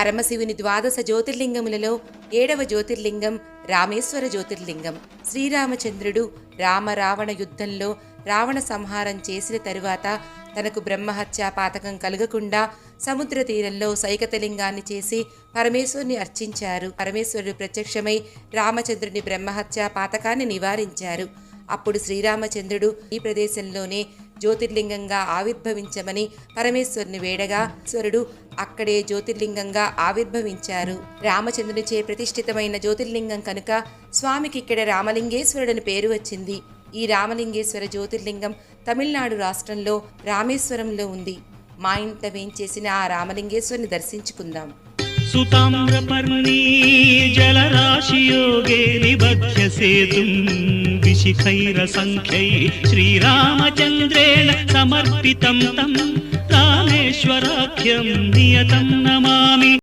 పరమశివుని ద్వాదశ జ్యోతిర్లింగములలో ఏడవ జ్యోతిర్లింగం రామేశ్వర జ్యోతిర్లింగం. శ్రీరామచంద్రుడు రామరావణ యుద్ధంలో రావణ సంహారం చేసిన తరువాత తనకు బ్రహ్మహత్య పాతకం కలగకుండా సముద్ర తీరంలో సైకతలింగాన్ని చేసి పరమేశ్వరుని అర్చించారు. పరమేశ్వరుడు ప్రత్యక్షమై రామచంద్రుని బ్రహ్మహత్య పాతకాన్ని నివారించారు. అప్పుడు శ్రీరామచంద్రుడు ఈ ప్రదేశంలోనే జ్యోతిర్లింగంగా ఆవిర్భవించమని పరమేశ్వరుని వేడగా ఈశ్వరుడు అక్కడే జ్యోతిర్లింగంగా ఆవిర్భవించారు. రామచంద్రునిచే ప్రతిష్ఠితమైన జ్యోతిర్లింగం కనుక స్వామికి ఇక్కడ రామలింగేశ్వరుడని పేరు వచ్చింది. ఈ రామలింగేశ్వర జ్యోతిర్లింగం తమిళనాడు రాష్ట్రంలో రామేశ్వరంలో ఉంది. మా ఇంట వేయించేసిన ఆ రామలింగేశ్వరుని దర్శించుకుందాం. సుతామ్రపర్ణీ జలరాశియోగే నిబధ్య సేతుం విశిఖైర సంఖ్యై శ్రీరామచంద్రేణ సమర్పితం తం. సత్యం నియతం నమామి